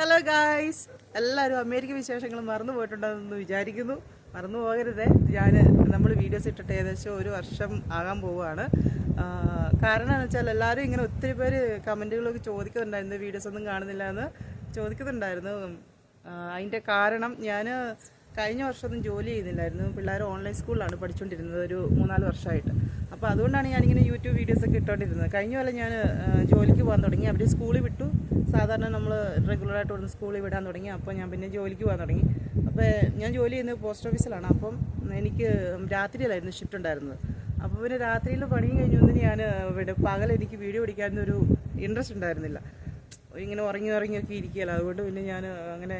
Hello guys എല്ലാവരും America വിശേഷങ്ങൾ മറന്നു പോയിട്ടുണ്ടെന്ന് വിചാരിക്കുന്നു. മറന്നു പോകരുതേ. ഞാൻ നമ്മൾ വീഡിയോസ് ഇട്ടിട്ട് ഏകദേശം ഒരു വർഷം ആകാൻ പോവുകയാണ്. കാരണമെന്ന് വെച്ചാൽ എല്ലാവരും ഇങ്ങനെ ഒത്തിരി പേര് കമന്റുകളൊക്കെ ചോദിക്കുന്നുണ്ടായിരുന്നു. വീഡിയോസ് ഒന്നും കാണുന്നില്ല എന്ന് ചോദിക്കുന്നുണ്ടായിരുന്നു അതിന്റെ കാരണം ഞാൻ കഴിഞ്ഞ വർഷമൊന്നും ജോലി ചെയ്യുന്നില്ലായിരുന്നു. പിള്ളേർ ഓൺലൈൻ സ്കൂളിലാണ് പഠിച്ചുകൊണ്ടിരുന്നത്. ഒരു മൂന്നാൽ വർഷമായിട്ട്. അപ്പോൾ അതുകൊണ്ടാണ് ഞാനിങ്ങനെ യൂട്യൂബ് വീഡിയോസ് ഒക്കെ ഇട്ടുകൊണ്ടിരുന്നത് കഴിഞ്ഞ പോലെ ഞാൻ ജോലിക്ക് പോകാൻ തുടങ്ങി. അവർ സ്കൂളിൽ വിട്ടു. സാധാരണ നമ്മൾ റെഗുലറായിട്ട് ഇവിടുന്ന് സ്കൂളിൽ വിടാൻ തുടങ്ങി. അപ്പോൾ ഞാൻ പിന്നെ ജോലിക്ക് പോകാൻ തുടങ്ങി. അപ്പോൾ ഞാൻ ജോലി ചെയ്യുന്നത് പോസ്റ്റ് ഓഫീസിലാണ് അപ്പം എനിക്ക് രാത്രിയിലായിരുന്നു ഷിഫ്റ്റ് ഉണ്ടായിരുന്നത്. അപ്പോൾ പിന്നെ രാത്രിയിൽ പണിയും കഴിഞ്ഞൊന്നും ഞാൻ ഇവിടെ പകൽ എനിക്ക് വീഡിയോ പിടിക്കാനൊരു ഇൻട്രസ്റ്റ് ഉണ്ടായിരുന്നില്ല. ഇങ്ങനെ ഉറങ്ങി ഉറങ്ങിയൊക്കെ ഇരിക്കുകയല്ലോ. അതുകൊണ്ട് പിന്നെ ഞാൻ അങ്ങനെ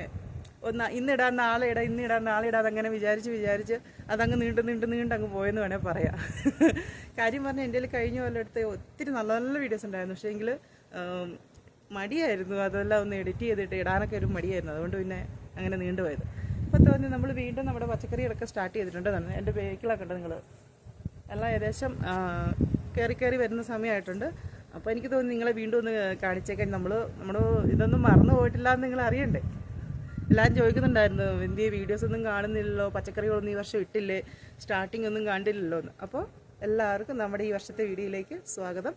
ഒന്ന് ഇന്നിടാൻ നാളെ ഇടാം ഇന്നിടാൻ നാളെ ഇടാം അതങ്ങനെ വിചാരിച്ച് വിചാരിച്ച് അതങ്ങ് നീണ്ട് നീണ്ട് നീണ്ട് അങ്ങ് പോയെന്ന് വേണേൽ പറയാം. കാര്യം പറഞ്ഞാൽ എന്റെ കഴിഞ്ഞ പോലെ എടുത്ത ഒത്തിരി നല്ല നല്ല വീഡിയോസ് ഉണ്ടായിരുന്നു. പക്ഷേ എങ്കിൽ മടിയായിരുന്നു. അതെല്ലാം ഒന്ന് എഡിറ്റ് ചെയ്തിട്ട് ഇടാനൊക്കെ ഒരു മടിയായിരുന്നു. അതുകൊണ്ട് പിന്നെ അങ്ങനെ നീണ്ടുപോയത് ഇപ്പോൾ തോന്നി നമ്മൾ വീണ്ടും നമ്മുടെ പച്ചക്കറികളൊക്കെ സ്റ്റാർട്ട് ചെയ്തിട്ടുണ്ട്. എന്റെ ബേക്കിലൊക്കെ ഉണ്ട് നിങ്ങൾ എല്ലാം ഏകദേശം കയറി കയറി വരുന്ന സമയമായിട്ടുണ്ട് അപ്പോൾ എനിക്ക് തോന്നി നിങ്ങളെ വീണ്ടും ഒന്ന് കാണിച്ചേക്കാൻ. നമ്മൾ നമ്മൾ ഇതൊന്നും മറന്നു പോയിട്ടില്ല എന്ന് നിങ്ങൾ അറിയണ്ടേ? എല്ലാവരും ചോദിക്കുന്നുണ്ടായിരുന്നു എന്തിയ വീഡിയോസ് ഒന്നും കാണുന്നില്ലല്ലോ പച്ചക്കറികളൊന്നും ഈ വർഷം ഇട്ടില്ലേ സ്റ്റാർട്ടിംഗ് ഒന്നും കണ്ടില്ലല്ലോ എന്ന്. അപ്പോൾ എല്ലാവർക്കും നമ്മുടെ ഈ വർഷത്തെ വീഡിയോയിലേക്ക് സ്വാഗതം.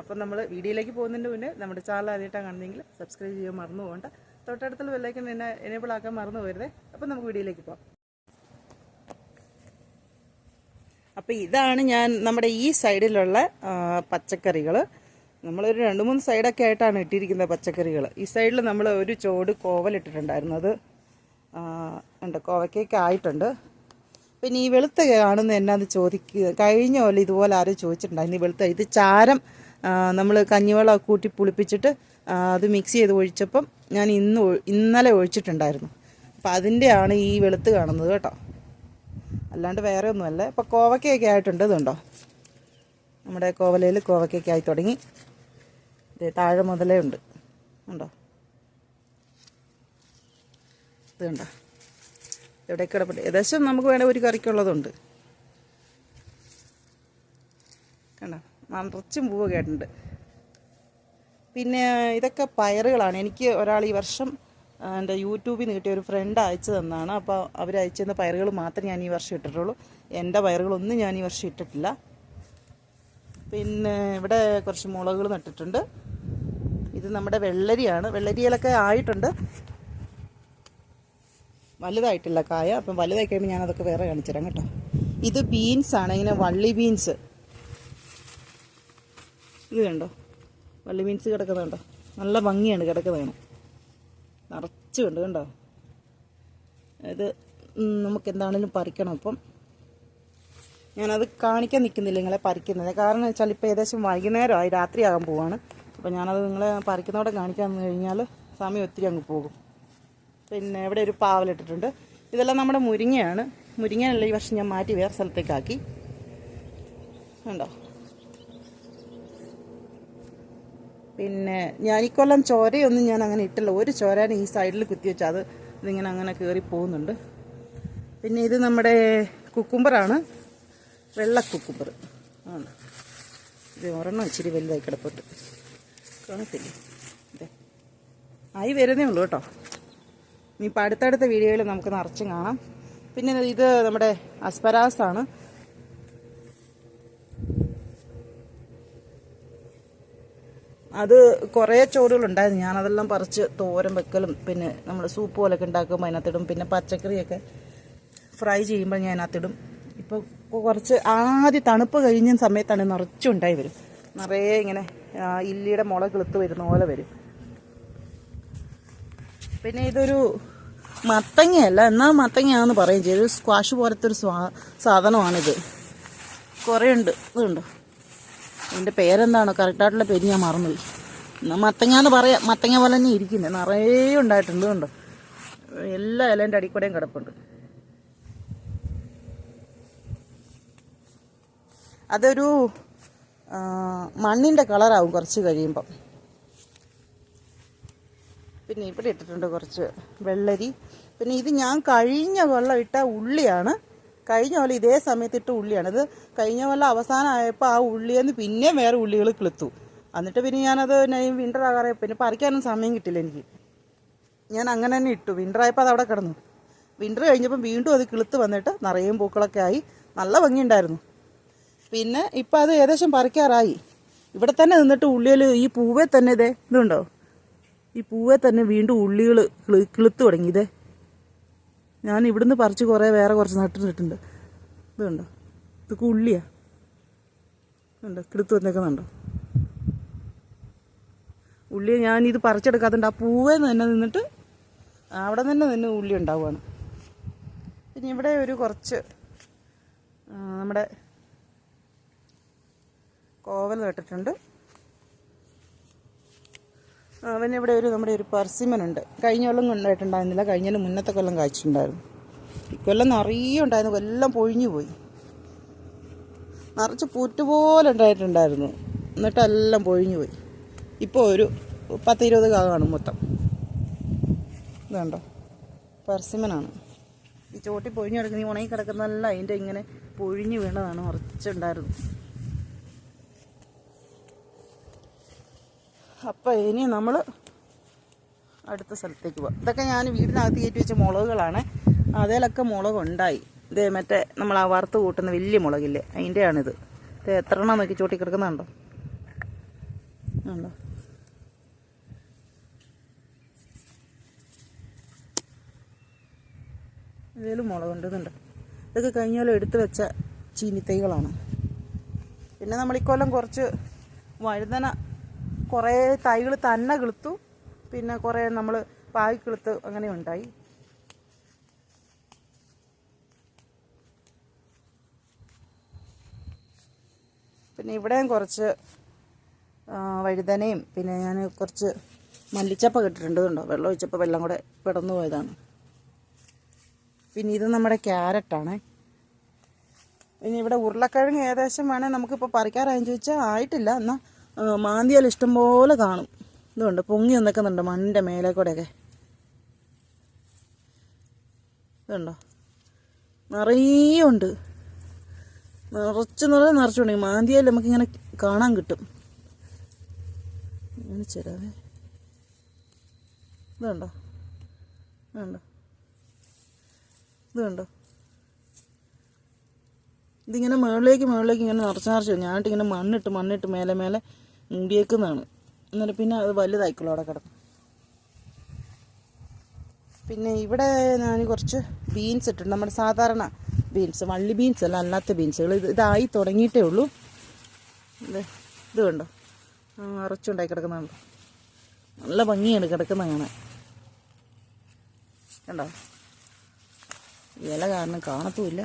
അപ്പം നമ്മൾ വീഡിയോയിലേക്ക് പോകുന്നതിന്റെ മുന്നേ നമ്മുടെ ചാനൽ ആദ്യമായിട്ടാണ് കാണുന്നതെങ്കിൽ സബ്സ്ക്രൈബ് ചെയ്യാൻ മറന്നു പോകണ്ട. തൊട്ടടുത്തുള്ള ബെല്ലൈക്കൻ എന്നെ എനേബിൾ ആക്കാൻ മറന്നു പോരുതേ അപ്പം നമുക്ക് വീഡിയോയിലേക്ക് പോകാം അപ്പോൾ ഇതാണ് ഞാൻ നമ്മുടെ ഈ സൈഡിലുള്ള പച്ചക്കറികൾ നമ്മളൊരു രണ്ട് മൂന്ന് സൈഡൊക്കെ ആയിട്ടാണ് ഇട്ടിരിക്കുന്നത് പച്ചക്കറികൾ ഈ സൈഡിൽ നമ്മൾ ഒരു ചോട് കോവലിട്ടിട്ടുണ്ടായിരുന്നു അത് ഉണ്ട്. കോവയ്ക്കൊക്കെ ആയിട്ടുണ്ട്. പിന്നെ ഈ വെളുത്ത കാണുന്ന എന്നാന്ന് ചോദിക്കുക കഴിഞ്ഞ പോലെ ഇതുപോലെ ആരും ചോദിച്ചിട്ടുണ്ടായിരുന്നു. ഈ വെളുത്ത ഇത് ചാരം നമ്മൾ കഞ്ഞിവെള്ളം കൂട്ടി പുളിപ്പിച്ചിട്ട് അത് മിക്സ് ചെയ്ത് ഒഴിച്ചപ്പം ഞാൻ ഇന്ന് ഇന്നലെ ഒഴിച്ചിട്ടുണ്ടായിരുന്നു. അപ്പം അതിന്റെയാണ് ഈ വെളുത്ത് കാണുന്നത് കേട്ടോ. അല്ലാണ്ട് വേറെ ഒന്നുമല്ല. ഇപ്പോൾ കോവക്കയൊക്കെ ആയിട്ടുണ്ട്. ഇതുണ്ടോ? നമ്മുടെ കോവലയിൽ കോവക്കയൊക്കെ ആയി തുടങ്ങി. താഴെ മുതലേ ഉണ്ട്. ഉണ്ടോ? ഇത് കണ്ടോ? ഇവിടെ കിടപ്പുണ്ട്. ഏകദേശം നമുക്ക് വേണേൽ ഒരു കറിക്കുള്ളതുണ്ട്. കണ്ടോ? നിറച്ചും പൂവ് കേട്ടുണ്ട് പിന്നെ ഇതൊക്കെ പയറുകളാണ്. എനിക്ക് ഒരാൾ ഈ വർഷം എന്റെ യൂട്യൂബിൽ നിന്ന് കിട്ടിയ ഒരു ഫ്രണ്ട് അയച്ചു തന്നാണ്. അപ്പോൾ അവർ അയച്ചു തന്ന പയറുകൾ മാത്രമേ ഞാൻ ഈ വർഷം ഇട്ടിട്ടുള്ളൂ. എന്റെ പയറുകളൊന്നും ഞാൻ ഈ വർഷം ഇട്ടിട്ടില്ല. പിന്നെ ഇവിടെ കുറച്ച് മുളകുകൾ നട്ടിട്ടുണ്ട്. ഇത് നമ്മുടെ വെള്ളരിയാണ്. വെള്ളരിയിലൊക്കെ ആയിട്ടുണ്ട്. വലുതായിട്ടില്ല കായ. അപ്പം വലുതായി കഴിയുമ്പോൾ ഞാൻ അതൊക്കെ വേറെ കാണിച്ചു തരാം കേട്ടോ. ഇത് ബീൻസാണ് ഇങ്ങനെ വള്ളി ബീൻസ് ഇത് കണ്ടോ? വള്ളി ബീൻസ് കിടക്കുന്നുണ്ടോ നല്ല ഭംഗിയാണ് കിടക്കുന്നതാണ് നിറച്ചുണ്ട് കണ്ടോ ഇത് ഉം, നമുക്ക് എന്താണെങ്കിലും പറിക്കണം അപ്പം. ഞാനത് കാണിക്കാൻ നിൽക്കുന്നില്ല നിങ്ങളെ പറിക്കുന്നത്. കാരണം വെച്ചാൽ ഇപ്പോൾ ഏകദേശം വൈകുന്നേരമായി രാത്രിയാകാൻ പോവാണ്. അപ്പോൾ ഞാനത് നിങ്ങളെ പറിക്കുന്നവിടെ കാണിക്കാൻ കഴിഞ്ഞാൽ സമയം ഒത്തിരി അങ്ങ് പോകും. പിന്നെ ഇവിടെ ഒരു പാവലിട്ടിട്ടുണ്ട് ഇതെല്ലാം നമ്മുടെ മുരിങ്ങയാണ്. മുരിങ്ങയല്ല ഈ വർഷം ഞാൻ മാറ്റി വേറെ സ്ഥലത്തേക്കാക്കി. ഉണ്ടോ പിന്നെ ഞാൻ ഈ കൊല്ലം ചോരയൊന്നും ഞാൻ അങ്ങനെ ഇട്ടില്ല. ഒരു ചോരയാണ് ഈ സൈഡിൽ കുത്തി വെച്ചാൽ അത് ഇതിങ്ങനെ അങ്ങനെ കയറി പോകുന്നുണ്ട്. പിന്നെ ഇത് നമ്മുടെ കുക്കുംബറാണ് വെള്ള കുക്കുംബർ ആണ്. ഇത് ഒരെണ്ണം ഇച്ചിരി വലുതായി കിടപ്പുണ്ട്. കാണത്തില്ലേ? അതെ ആയി വരുന്നേ ഉള്ളൂ കേട്ടോ. ഇനിയിപ്പോൾ അടുത്തടുത്ത വീഡിയോയിൽ നമുക്ക് നിറച്ചും കാണാം. പിന്നെ ഇത് നമ്മുടെ അസ്പരാസ് ആണ്. അത് കുറേ ചോറുകളുണ്ടായിരുന്നു ഞാനതെല്ലാം പറിച്ച് തോരൻ വെക്കലും പിന്നെ നമ്മൾ സൂപ്പ് പോലൊക്കെ ഉണ്ടാക്കുമ്പോൾ അതിനകത്തിടും. പിന്നെ പച്ചക്കറിയൊക്കെ ഫ്രൈ ചെയ്യുമ്പോൾ ഞാൻ അതിനകത്തിടും. ഇപ്പോൾ കുറച്ച് ആദ്യം തണുപ്പ് കഴിഞ്ഞ സമയത്താണ് നിറച്ചുണ്ടായി വരും. നിറയെ ഇങ്ങനെ ഇല്ലിയുടെ മുള കിളുത്ത് വരുന്ന പോലെ വരും. പിന്നെ ഇതൊരു മത്തങ്ങയല്ല എന്നാൽ മത്തങ്ങയാണെന്ന് പറയും ചെയ്തു സ്ക്വാഷ് പോലത്തെ ഒരു സ്വാ സാധനമാണിത്. കുറേ ഉണ്ട് ഇതുണ്ടോ പേരെന്താണോ? കറക്റ്റായിട്ടുള്ള പേര് ഞാൻ മറന്നു എന്നാൽ മത്തങ്ങ എന്ന് പറയാം മത്തങ്ങ പോലെ തന്നെ ഇരിക്കുന്നത് നിറയെ ഉണ്ടായിട്ടുണ്ട് കണ്ടോ എല്ലാ ഇലേന്റെ അടിക്കൂടെയും കിടപ്പുണ്ട്. അതൊരു മണ്ണിന്റെ കളറാവും കുറച്ച് കഴിയുമ്പം. പിന്നെ ഇവിടെ ഇട്ടിട്ടുണ്ട് കുറച്ച് വെള്ളരി. പിന്നെ ഇത് ഞാൻ കഴിഞ്ഞ കൊല്ലം ഇട്ട ഉള്ളിയാണ്. കഴിഞ്ഞ കൊല്ലം ഇതേ സമയത്ത് ഇട്ട ഉള്ളിയാണ്. ഇത് കഴിഞ്ഞ കൊല്ലം അവസാനമായപ്പോൾ ആ ഉള്ളിയെന്ന് പിന്നെയും വേറെ ഉള്ളികൾ കിളുത്തു. എന്നിട്ട് പിന്നെ ഞാനത് വിന്റർ ആകാറെ പിന്നെ പറിക്കാനും സമയം കിട്ടില്ല എനിക്ക്. ഞാൻ അങ്ങനെ തന്നെ ഇട്ടു. വിന്റർ ആയപ്പോൾ അത് അവിടെ കിടന്നു. വിന്റർ കഴിഞ്ഞപ്പം വീണ്ടും അത് കിളുത്ത് വന്നിട്ട് നിറയും പൂക്കളൊക്കെ ആയി. നല്ല ഭംഗിയുണ്ടായിരുന്നു. പിന്നെ ഇപ്പം അത് ഏകദേശം പറിക്കാറായി. ഇവിടെ തന്നെ നിന്നിട്ട് ഉള്ളിയിൽ ഈ പൂവേ തന്നെ ഇതേ ഇതുണ്ടോ? ഈ പൂവേ തന്നെ വീണ്ടും ഉള്ളികൾ കിളുത്ത് തുടങ്ങി ഇതേ. ഞാൻ ഇവിടുന്ന് പറിച്ച് കുറേ വേറെ കുറച്ച് നട്ടിട്ടുണ്ട്. ഇതുണ്ടോ? ഇതൊക്കെ ഉള്ളിയാ. ഉണ്ടോ കിളുത്ത് വന്നേക്കുന്നുണ്ടോ? ഉള്ളി ഞാൻ ഇത് പറിച്ചെടുക്കാത്തുണ്ട് ആ പൂവേ തന്നെ നിന്നിട്ട് അവിടെ തന്നെ നിന്ന് ഉള്ളി ഉണ്ടാവുകയാണ്. പിന്നെ ഇവിടെ ഒരു കുറച്ച് നമ്മുടെ കോവൽ നട്ടിട്ടുണ്ട്. പിന്നെ ഇവിടെ ഒരു നമ്മുടെ ഒരു പർസിമനുണ്ട്. കഴിഞ്ഞ കൊല്ലം ഉണ്ടായിട്ടുണ്ടായിരുന്നില്ല കഴിഞ്ഞ മുന്നത്തെ കൊല്ലം കായ്ച്ചിട്ടുണ്ടായിരുന്നു. കൊല്ലം നിറയെ ഉണ്ടായിരുന്നു. കൊല്ലം പൊഴിഞ്ഞു പോയി. നിറച്ച് പൂറ്റുപോലെ ഉണ്ടായിട്ടുണ്ടായിരുന്നു. എന്നിട്ടെല്ലാം പൊഴിഞ്ഞു പോയി. ഇപ്പോൾ ഒരു പത്ത് ഇരുപത് കാ കാണും മൊത്തം. ഇതുണ്ടോ? പർസിമനാണ്. ഈ ചോട്ടി പൊഴിഞ്ഞു കിടക്കുന്ന ഈ ഉണങ്ങി കിടക്കുന്നതല്ല അതിന്റെ ഇങ്ങനെ പൊഴിഞ്ഞു വീണതാണ്. ഉറച്ചുണ്ടായിരുന്നു അപ്പം ഇനി നമ്മൾ അടുത്ത സ്ഥലത്തേക്ക് പോകാം ഇതൊക്കെ ഞാൻ വീടിനകത്ത് കയറ്റി വെച്ച മുളകുകളാണ്. അതിലൊക്കെ മുളക് ഉണ്ടായി ഇത് മറ്റേ നമ്മൾ ആ വറുത്ത് കൂട്ടുന്ന വലിയ മുളകില്ലേ അതിന്റെയാണിത് ഇത് എത്ര എണ്ണം നോക്കി ചോട്ടി കിടക്കുന്നുണ്ടോ? ഉണ്ടോ? ഇതിലും മുളകുണ്ട് ഇതുണ്ട്. ഇതൊക്കെ കഴിഞ്ഞ പോലെ എടുത്തു വെച്ച ചീനിത്തൈകളാണ്. പിന്നെ നമ്മൾ ഇക്കൊല്ലം കുറച്ച് വഴുതന കുറേ തൈകൾ തന്നെ കിളുത്തു. പിന്നെ കുറേ നമ്മൾ പായ് കിളുത്ത് അങ്ങനെ ഉണ്ടായി. പിന്നെ ഇവിടെയും കുറച്ച് വഴുതനയും പിന്നെ ഞാൻ കുറച്ച് മല്ലിച്ചപ്പ കിട്ടിയിട്ടുണ്ട് കണ്ടോ? വെള്ളം ഒഴിച്ചപ്പോൾ വെള്ളം കൂടെ പിടന്നു പോയതാണ്. പിന്നെ ഇത് നമ്മുടെ ക്യാരറ്റാണ്. പിന്നെ ഇവിടെ ഉരുളക്കിഴങ്ങ് ഏകദേശം വേണേൽ നമുക്കിപ്പോൾ പറിക്കാറായെന്ന് ചോദിച്ചാൽ ആയിട്ടില്ല. എന്നാൽ മാന്തിയാൽ ഇഷ്ടംപോലെ കാണും. ഇതുണ്ട് പൊങ്ങി നിൽക്കുന്നുണ്ട് മണ്ണിന്റെ മേലെ കൂടെയൊക്കെ. ഇതുണ്ടോ? നിറയെ ഉണ്ട്. നിറച്ച് നിറയെ നിറച്ചുണ്ടെങ്കിൽ മാന്തിയാൽ നമുക്കിങ്ങനെ കാണാൻ കിട്ടും. കാണിച്ചുതരാവേ ഇതുണ്ടോ? ഇതുണ്ടോ? ഇത് കണ്ടോ ഇതിങ്ങനെ മുകളിലേക്ക് മുകളിലേക്ക് ഇങ്ങനെ നിറച്ച് നിറച്ച് ഞാനിട്ടിങ്ങനെ മണ്ണിട്ട് മണ്ണിട്ട് മേലെ മേലെ മൂടിയേക്കുന്നതാണ് എന്നിട്ട് പിന്നെ അത് വലുതായിക്കോളും അവിടെ കിടക്കും പിന്നെ ഇവിടെ ഞാൻ കുറച്ച് ബീൻസ് ഇട്ടിട്ടുണ്ട്. നമ്മുടെ സാധാരണ ബീൻസ് വള്ളി ബീൻസ് അല്ല അല്ലാത്ത ബീൻസുകൾ ഇത് ഇതായി തുടങ്ങിയിട്ടേ ഉള്ളൂ. ഇത് ഇത് കണ്ടോ? അറച്ചുണ്ടായി കിടക്കുന്നുണ്ട് നല്ല ഭംഗിയാണ് കിടക്കുന്ന കാണാൻ. കണ്ടോ? ഇല കാരണം കാണത്തുമില്ല.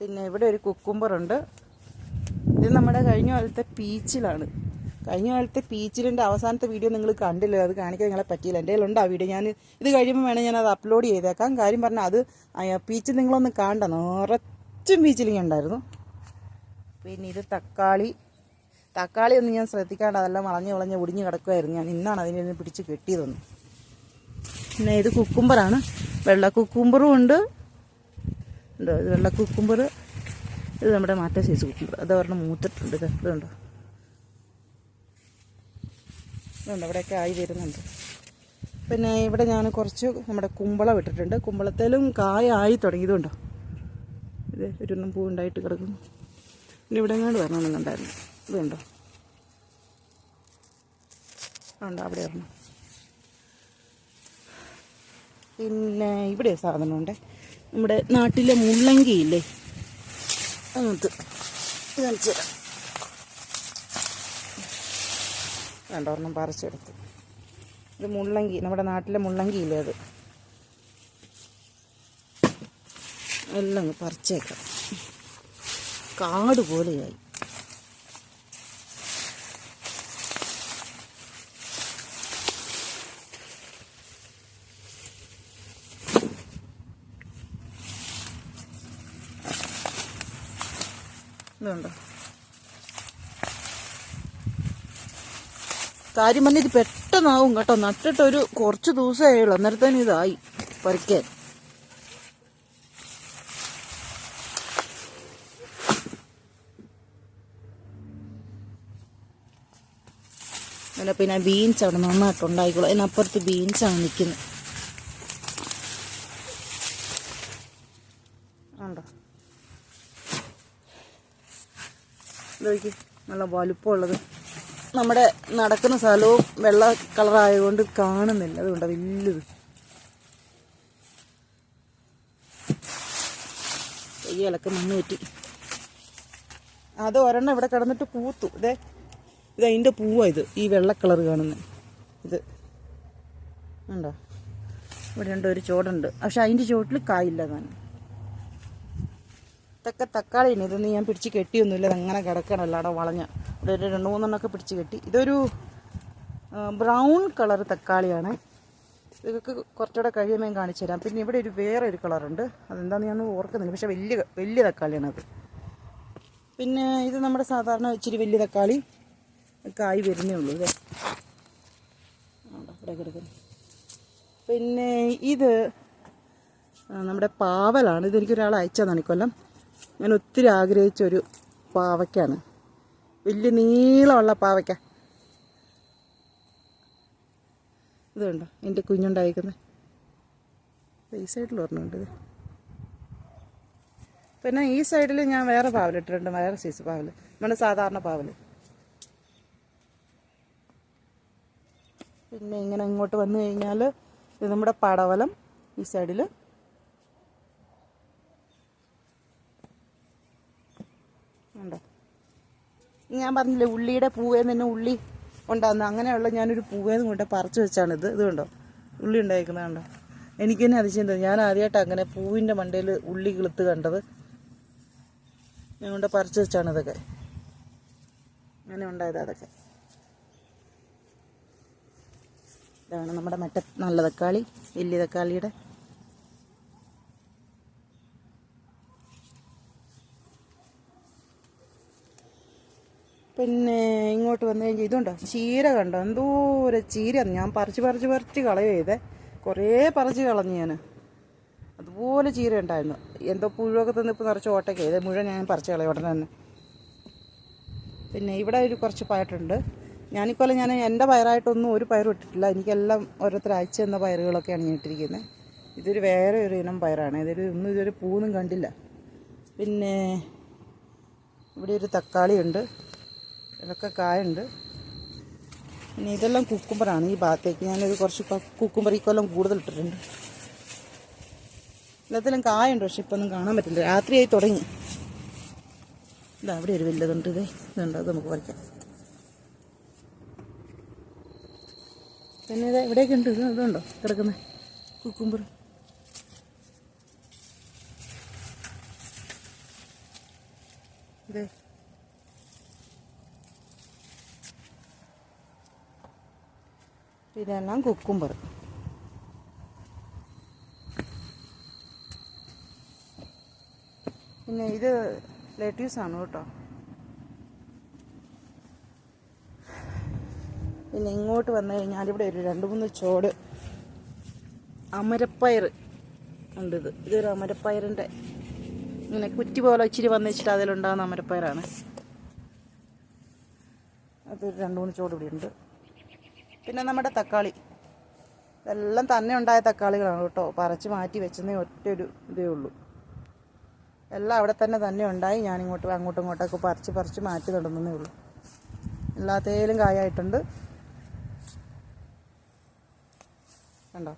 പിന്നെ ഇവിടെ ഒരു കുക്കുംബറുണ്ട്. ഇത് നമ്മുടെ കഴിഞ്ഞ കാലത്തെ പീച്ചിലാണ്. കഴിഞ്ഞ കാലത്തെ പീച്ചിലിന്റെ അവസാനത്തെ വീഡിയോ നിങ്ങൾ കണ്ടില്ല? അത് കാണിക്കാൻ നിങ്ങളെ പറ്റിയില്ല. എന്റെ കയ്യിലുണ്ട് ആ വീഡിയോ. ഞാൻ ഇത് കഴിയുമ്പോൾ വേണേൽ ഞാൻ അത് അപ്ലോഡ് ചെയ്തേക്കാം. കാര്യം പറഞ്ഞാൽ അത് പീച്ച് നിങ്ങളൊന്ന് കാണണ്ട. നിറച്ചും പീച്ചിലിങ്ങ ഉണ്ടായിരുന്നു. പിന്നെ ഇത് തക്കാളി. തക്കാളി ഒന്നും ഞാൻ ശ്രദ്ധിക്കാണ്ട് അതെല്ലാം വളഞ്ഞ് വളഞ്ഞ് ഒടിഞ്ഞ് കിടക്കുമായിരുന്നു ഞാൻ ഇന്നാണ് അതിനെ പിടിച്ച് കെട്ടിയതൊന്നും. പിന്നെ ഇത് കുക്കുംബറാണ്. വെള്ള കുക്കുംബറും ഉണ്ട്. ഉണ്ടോ ഇത് വെള്ള കുക്കുമ്പർ ഇത് നമ്മുടെ മാറ്റ സൈസ് കുക്കുമ്പർ അത് ഒരെണ്ണം മൂത്തിട്ടുണ്ട് ഇത്. ഇതുണ്ടോ ഇതുണ്ട് അവിടെയൊക്കെ ആയി വരുന്നുണ്ട്. പിന്നെ ഇവിടെ ഞാൻ കുറച്ച് നമ്മുടെ കുമ്പളം ഇട്ടിട്ടുണ്ട്. കുമ്പളത്തിലും കായായി തുടങ്ങിയതുണ്ടോ ഇത് ഒരെണ്ണം പൂ ഉണ്ടായിട്ട് കിടക്കുന്നു. പിന്നെ ഇവിടെ എങ്ങാണ്ട് വരണമെന്നുണ്ടായിരുന്നു. ഇതുണ്ടോ ഉണ്ടോ അവിടെ വരണം പിന്നെ ഇവിടെ സാധനമുണ്ട്? നമ്മുടെ നാട്ടിലെ മുള്ളങ്കിയില്ലേ? അത് കാണിച്ചു വേണ്ട പറിച്ചെടുത്ത്. ഇത് മുള്ളങ്കി നമ്മുടെ നാട്ടിലെ മുള്ളങ്കിയില്ലേ അത്? എല്ലാം പറിച്ചേക്കാം. കാട് പോലെയായി. ഇതുണ്ടോ. കാര്യം പറഞ്ഞ ഇത് പെട്ടെന്നാവും കേട്ടോ. നട്ടിട്ടൊരു കുറച്ച് ദിവസമേ ഉള്ളൂ. അന്നേരത്തേന് ഇതായി പറിക്കാൻ. അല്ല പിന്നെ ബീൻസ് അവിടെ നന്നായിട്ട് ഉണ്ടായിക്കോളൂ. അതിനപ്പുറത്ത് ബീൻസാണ് നിൽക്കുന്നത്. ഇതൊക്കെ നല്ല വലുപ്പമുള്ളത്. നമ്മുടെ നടക്കുന്ന സ്ഥലവും വെള്ള കളറായതുകൊണ്ട് കാണുന്നില്ല. അതുകൊണ്ട് വലുത്. കയ്യിലൊക്കെ മണ്ണ് പറ്റി അത് ഒരെണ്ണം ഇവിടെ കിടന്നിട്ട് പൂത്തു. ഇതേ ഇത് അതിന്റെ പൂവാ ഇത്. ഈ വെള്ള കളർ കാണുന്നത് ഇത്. ഉണ്ടോ ഇവിടെ ഉണ്ട് ഒരു ചോടുണ്ട്. പക്ഷെ അതിന്റെ ചോട്ടിൽ കായില്ല താനും ഇതൊക്കെ തക്കാളിയാണ് ഇതൊന്നും ഞാൻ പിടിച്ച് കെട്ടിയൊന്നുമില്ല. അങ്ങനെ കിടക്കണല്ലോ അവിടെ വളഞ്ഞ. ഇവിടെ ഒരു രണ്ട് മൂന്നെണ്ണമൊക്കെ പിടിച്ച് കെട്ടി. ഇതൊരു ബ്രൗൺ കളർ തക്കാളിയാണ്. ഇതൊക്കെ കുറച്ചുകൂടെ കഴിയുമ്പോൾ ഞാൻ കാണിച്ചു തരാം. പിന്നെ ഇവിടെ ഒരു വേറെ ഒരു കളറുണ്ട്. അതെന്താണെന്ന് ഞാൻ ഓർക്കുന്നില്ല. പക്ഷേ വലിയ വലിയ തക്കാളിയാണത് പിന്നെ ഇത് നമ്മുടെ സാധാരണ ഇച്ചിരി വലിയ തക്കാളി. കായ് വരുന്നേ ഉള്ളൂ ആണ്ടോ, ഇവിടെ കിടക്കുന്നു പിന്നെ ഇത് നമ്മുടെ പാവലാണ്. ഇതെനിക്കൊരാൾ അയച്ചതാണ് ഇക്കൊല്ലം ഞാൻ ഒത്തിരി ആഗ്രഹിച്ചൊരു പാവയ്ക്കാണ്. വലിയ നീളമുള്ള പാവയ്ക്ക. ഇത് കണ്ടോ? എന്റെ കുഞ്ഞുണ്ടായിരിക്കുന്നത് ഈ സൈഡിൽ പിന്നെ ഈ സൈഡിൽ ഞാൻ വേറെ പാവലിട്ടിട്ടുണ്ട് വേറെ സൈസ് പാവൽ നമ്മുടെ സാധാരണ പാവൽ പിന്നെ ഇങ്ങനെ ഇങ്ങോട്ട് വന്നു കഴിഞ്ഞാൽ ഇത് നമ്മുടെ പടവലം ഈ സൈഡിൽ ഉണ്ടോ ഞാൻ പറഞ്ഞില്ലേ ഉള്ളിയുടെ പൂവേന്ന് തന്നെ ഉള്ളി ഉണ്ടാകുന്ന അങ്ങനെയുള്ള ഞാനൊരു പൂവേന്ന് കൊണ്ട് പറിച്ചു വെച്ചാണിത്. ഇത് കണ്ടോ? ഉള്ളി ഉണ്ടായിരിക്കുന്നത് കണ്ടോ? എനിക്ക് തന്നെ അതിശയം തോന്നി. ഞാൻ ആദ്യമായിട്ട് അങ്ങനെ പൂവിന്റെ മണ്ടയിൽ ഉള്ളി കിളുത്ത് കണ്ടത്. ഞാൻ കൊണ്ട് പറിച്ചു വെച്ചാണ് ഇതൊക്കെ. അങ്ങനെ ഉണ്ടായത് അതൊക്കെ. ഇതാണ് നമ്മുടെ മറ്റേ നല്ല തക്കാളി വലിയ തക്കാളിയുടെ പിന്നെ ഇങ്ങോട്ട് വന്നു കഴിഞ്ഞാൽ ഇതുണ്ടോ? ചീര കണ്ടോ? എന്തോരം ചീര ഞാൻ പറിച്ച് പറിച്ച് പറിച്ച് കളയോ ചെയ്തേ. കുറേ പറിച്ച് കളഞ്ഞു ഞാൻ അതുപോലെ ചീര ഉണ്ടായിരുന്നു. എന്തോ പുഴുവൊക്കെ തന്ന് ഇപ്പോൾ നിറച്ച് ഓട്ടയ്ക്ക് ഇത് മുഴുവൻ ഞാൻ പറിച്ച് കളയും ഉടനെ തന്നെ. പിന്നെ ഇവിടെ ഒരു കുറച്ച് പയറുണ്ട്. ഞാനിക്കൊല്ലം ഞാൻ എന്റെ പയറായിട്ടൊന്നും ഒരു പയറും ഇട്ടിട്ടില്ല. എനിക്കെല്ലാം ഓരോരുത്തർ അയച്ചു തന്ന പയറുകളൊക്കെയാണ് ഞാൻ ഇട്ടിരിക്കുന്നത് ഇതൊരു വേറെ ഒരു ഇനം പയറാണ്. ഇതൊരു ഒന്നും ഇതൊരു പൂന്നും കണ്ടില്ല. പിന്നെ ഇവിടെ ഒരു തക്കാളിയുണ്ട്. ഇതൊക്കെ കായുണ്ട്. പിന്നെ ഇതെല്ലാം കുക്കുമ്പറാണ് ഈ ഭാഗത്തേക്ക്. ഞാനൊരു കുറച്ച് കുക്കുമ്പർ ഈ കൊല്ലം കൂടുതൽ ഇട്ടിട്ടുണ്ട്. എല്ലാത്തിലും കായുണ്ട് പക്ഷെ ഇപ്പം ഒന്നും കാണാൻ പറ്റില്ല. രാത്രിയായി തുടങ്ങി. ഇതാ അവിടെ ഒരു വലുതുണ്ട് ഇതേ. ഇതുണ്ട് അത് നമുക്ക് പറിക്കാം പിന്നെ ഇത് എവിടെയൊക്കെ ഉണ്ട്. ഇത് ഇതുണ്ടോ? കിടക്കുന്നത് കുക്കുമ്പർ ഇതേ ഇതെല്ലാം കുക്കുംബർ. പിന്നെ ഇത് ലെറ്റ്യൂസ് ആണ് കേട്ടോ. പിന്നെ ഇങ്ങോട്ട് വന്നു കഴിഞ്ഞാൽ ഇവിടെ ഒരു രണ്ട് മൂന്ന് ചോട് അമരപ്പയർ ഉണ്ട് ഇത്. ഇതൊരു അമരപ്പയറിന്റെ ഇങ്ങനെ കുറ്റി പോലെ ഇച്ചിരി വന്ന് വെച്ചിട്ട് അതിലുണ്ടാകുന്ന അമരപ്പയറാണ്. അതൊരു രണ്ട് മൂന്ന് ചോട് ഇവിടെ ഉണ്ട്. പിന്നെ നമ്മുടെ തക്കാളി. ഇതെല്ലാം തന്നെ ഉണ്ടായ തക്കാളികളാണ് കേട്ടോ. പറിച്ച് മാറ്റി വെച്ചെന്നേ ഒറ്റ ഒരു ഇതേ ഉള്ളൂ. എല്ലാം അവിടെ തന്നെ തന്നെ ഉണ്ടായി. ഞാനിങ്ങോട്ട് അങ്ങോട്ടും ഇങ്ങോട്ടൊക്കെ പറിച്ച് പറിച്ച് മാറ്റി നടന്നേ ഉള്ളൂ. എല്ലാത്തേലും കായായിട്ടുണ്ട്. കണ്ടോ?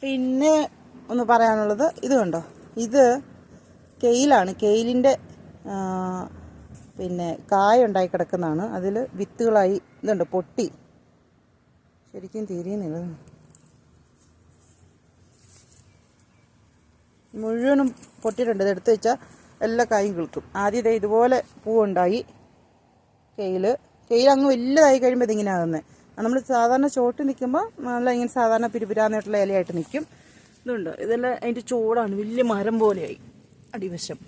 പിന്നെ ഒന്ന് പറയാനുള്ളത് ഇത് കണ്ടോ? ഇത് കെയിലാണ്. കെയിലിന്റെ പിന്നെ കായ ഉണ്ടായി കിടക്കുന്നതാണ്. അതിൽ വിത്തുകളായി ഇതുണ്ട് പൊട്ടി. ശരിക്കും തിരിയുന്നില്ല. മുഴുവനും പൊട്ടിയിട്ടുണ്ട്. ഇത് എടുത്തു വെച്ചാൽ എല്ലാ കായും കിളിക്കും. ആദ്യം ഇതേ ഇതുപോലെ പൂവുണ്ടായി. കെയിൽ കെയിൽ അങ്ങ് വലുതായി കഴിയുമ്പോൾ ഇതിങ്ങനെ ആകുന്നത് നമ്മൾ സാധാരണ ചോട്ട് നിൽക്കുമ്പോൾ നല്ല ഇങ്ങനെ സാധാരണ പിരിപിരാന്നായിട്ടുള്ള ഇലയായിട്ട് നിൽക്കും ഇതുണ്ട്. ഇതെല്ലാം അതിന്റെ ചൂടാണ്. വലിയ മരം പോലെയായി. അടിവശം.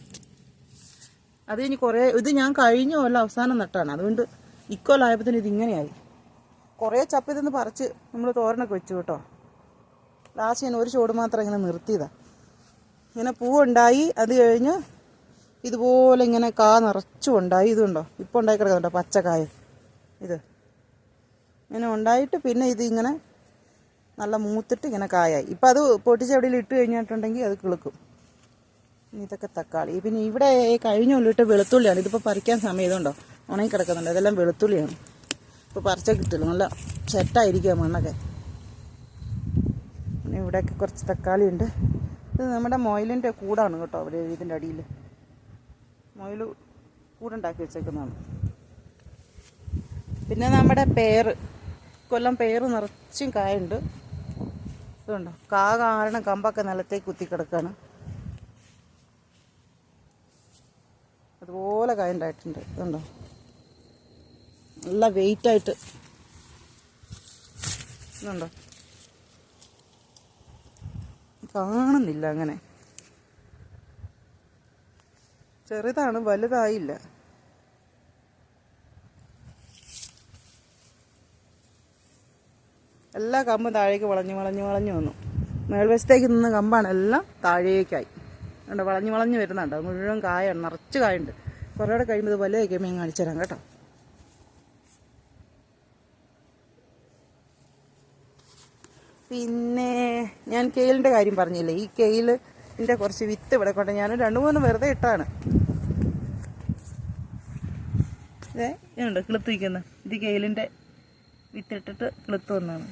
അത് ഇനി കുറേ ഇത് ഞാൻ കഴിഞ്ഞ കൊല്ലം അവസാനം നട്ടാണ്. അതുകൊണ്ട് ഇക്കൊല്ലായപ്പോഴത്തേന് ഇതിങ്ങനെയായി കുറേ ചപ്പ് ഇതൊന്ന് പറിച്ച് നമ്മൾ തോരനൊക്കെ വെച്ചു കേട്ടോ. ലാസ്റ്റ് ഞാൻ ഒരു ചോട് മാത്രം ഇങ്ങനെ നിർത്തിയതാണ് ഇങ്ങനെ പൂവുണ്ടായി അത് കഴിഞ്ഞ് ഇതുപോലെ ഇങ്ങനെ കാ നിറച്ചും ഉണ്ടായി. ഇതുണ്ടോ ഇപ്പോൾ ഉണ്ടായി കിടക്കുന്നുണ്ടോ പച്ചക്കായ ഇത്. ഇങ്ങനെ ഉണ്ടായിട്ട് പിന്നെ ഇത് ഇങ്ങനെ നല്ല മൂത്തിട്ട് ഇങ്ങനെ കായായി. ഇപ്പം അത് പൊട്ടിച്ച് എവിടെയെങ്കിലും ഇട്ട് കഴിഞ്ഞിട്ടുണ്ടെങ്കിൽ അത് കിളുക്കും. ഇതൊക്കെ തക്കാളി. പിന്നെ ഇവിടെ കഴിഞ്ഞ ഉള്ളിട്ട് വെളുത്തുള്ളിയാണ്. ഇതിപ്പോൾ പറിക്കാൻ സമയം ഇതുണ്ടോ ഉണങ്ങി കിടക്കുന്നുണ്ട്. ഇതെല്ലാം വെളുത്തുള്ളിയാണ്. ഇപ്പോൾ പറിച്ച കിട്ടില്ല നല്ല സെറ്റായിരിക്കുക മണ്ണൊക്കെ. പിന്നെ ഇവിടെയൊക്കെ കുറച്ച് തക്കാളി ഉണ്ട് ഇത് നമ്മുടെ മൊയിലിന്റെ കൂടാണ് കേട്ടോ അവിടെ ഇതിന്റെ അടിയിൽ മൊയിൽ കൂടുണ്ടാക്കി വെച്ചേക്കുന്നതാണ്. പിന്നെ നമ്മുടെ പേര് കൊല്ലം പേര് നിറച്ചും കായുണ്ട്. ഇതുണ്ടോ? കാ കാരണം കമ്പൊക്കെ നിലത്തേക്ക് കുത്തി കിടക്കാണ് അതുപോലെ കായ ഇതുണ്ടോ? നല്ല വെയിറ്റായിട്ട് ഇതുണ്ടോ? കാണുന്നില്ല അങ്ങനെ. ചെറുതാണ് വലുതായില്ല. എല്ലാ കമ്പും താഴേക്ക് വളഞ്ഞു വളഞ്ഞു വളഞ്ഞു വന്നു. മേൽവശത്തേക്ക് നിന്ന് കമ്പാണ്. എല്ലാം താഴേക്കായി. കണ്ടോ വളഞ്ഞു വളഞ്ഞു വരുന്നുണ്ട്. മുഴുവൻ കായാണ് നിറച്ച് കായുണ്ട്. കുറേ കൂടെ കഴിയുമ്പോൾ ഇത് വലുതായി മീൻ കാണിച്ചു തരാം കേട്ടോ. പിന്നെ ഞാൻ കെയിലിന്റെ കാര്യം പറഞ്ഞില്ലേ? ഈ കെയിലിന്റെ കുറച്ച് വിത്ത് ഇവിടെ കൊണ്ട് ഞാൻ രണ്ട് മൂന്ന് വെറുതെ ഇട്ടാണ്. ഇതേ ഇതുണ്ട് കിളുത്ത് വയ്ക്കുന്നത് ഇത് കെയിലിന്റെ വിത്തിട്ടിട്ട് കിളുത്ത് വന്നാണ്.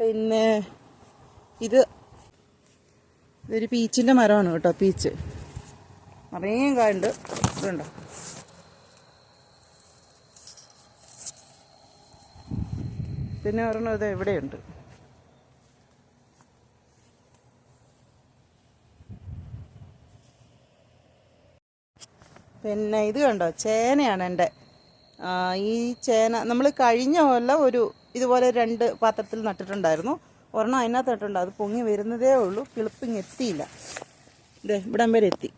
പിന്നെ ഇത് ഇതൊരു പീച്ചിന്റെ മരമാണ് കേട്ടോ പീച്ച്. നിറയെ കായുണ്ട്. ഇതുണ്ടോ? പിന്നെ ഒരെണ്ണം ഇത് എവിടെയുണ്ട്? പിന്നെ ഇത് കണ്ടോ? ചേനയാണ് എന്റെ. ഈ ചേന നമ്മൾ കഴിഞ്ഞ കൊല്ലം ഒരു ഇതുപോലെ രണ്ട് പാത്രത്തിൽ നട്ടിട്ടുണ്ടായിരുന്നു. ഒരെണ്ണം അതിനകത്തോട്ടുണ്ട് അത് പൊങ്ങി വരുന്നതേ ഉള്ളൂ. കിളിപ്പിങ് എത്തിയില്ല. ഇതേ ഇവിടം വരെ എത്തി.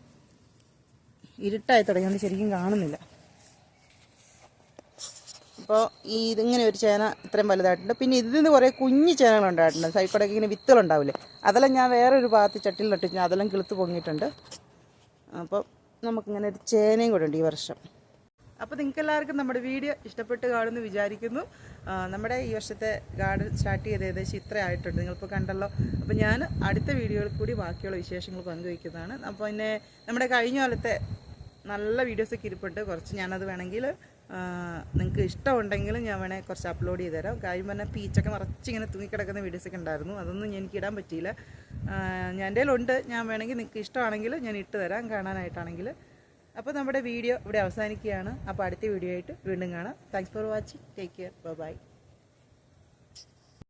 ഇരുട്ടായി തുടങ്ങിയോണ്ട് ശരിക്കും കാണുന്നില്ല. അപ്പോൾ ഈ ഇതിങ്ങനെ ഒരു ചേന ഇത്രയും വലുതായിട്ടുണ്ട്. പിന്നെ ഇതിൽ നിന്ന് കുറേ കുഞ്ഞു ചേനകളുണ്ടായിട്ടുണ്ട് സൈക്കോടൊക്കെ കൂടെ ഇങ്ങനെ വിത്തുകളുണ്ടാവില്ലേ അതെല്ലാം ഞാൻ വേറെ ഒരു ഭാഗത്ത് ചട്ടിയിൽ നട്ടിട്ട് അതെല്ലാം കിളുത്ത് പൊങ്ങിയിട്ടുണ്ട്. അപ്പോൾ നമുക്കിങ്ങനെ ഒരു ചേനയും കൂടെ ഉണ്ട് ഈ വർഷം. അപ്പോൾ നിങ്ങൾക്ക് എല്ലാവർക്കും നമ്മുടെ വീഡിയോ ഇഷ്ടപ്പെട്ട് കാണുമെന്ന് വിചാരിക്കുന്നു. നമ്മുടെ ഈ വർഷത്തെ ഗാർഡൻ സ്റ്റാർട്ട് ചെയ്ത് ഏകദേശം ഇത്ര ആയിട്ടുണ്ട്. നിങ്ങളിപ്പോൾ കണ്ടല്ലോ. അപ്പോൾ ഞാൻ അടുത്ത വീഡിയോയിൽ കൂടി ബാക്കിയുള്ള വിശേഷങ്ങൾ പങ്കുവയ്ക്കുന്നതാണ്. അപ്പോൾ പിന്നെ നമ്മുടെ കഴിഞ്ഞ കാലത്തെ നല്ല വീഡിയോസൊക്കെ ഇരിപ്പുണ്ട്. കുറച്ച് ഞാനത് വേണമെങ്കിൽ നിങ്ങൾക്ക് ഇഷ്ടമുണ്ടെങ്കിൽ ഞാൻ വേണമെങ്കിൽ കുറച്ച് അപ്ലോഡ് ചെയ്ത് തരാം. കാര്യം പറഞ്ഞാൽ പീച്ചൊക്കെ നിറച്ചിങ്ങനെ തൂങ്ങിക്കിടക്കുന്ന വീഡിയോസൊക്കെ ഉണ്ടായിരുന്നു. അതൊന്നും എനിക്ക് ഇടാൻ പറ്റിയില്ല. ഞാൻ എന്റെ ഉണ്ട് ഞാൻ വേണമെങ്കിൽ നിങ്ങൾക്ക് ഇഷ്ടമാണെങ്കിൽ ഞാൻ ഇട്ട് തരാം. കാണാനായിട്ടാണെങ്കിൽ അപ്പോൾ നമ്മുടെ വീഡിയോ ഇവിടെ അവസാനിക്കുകയാണ്. അപ്പോൾ അടുത്ത വീഡിയോ ആയിട്ട് വീണ്ടും കാണാം. Thanks for watching take care bye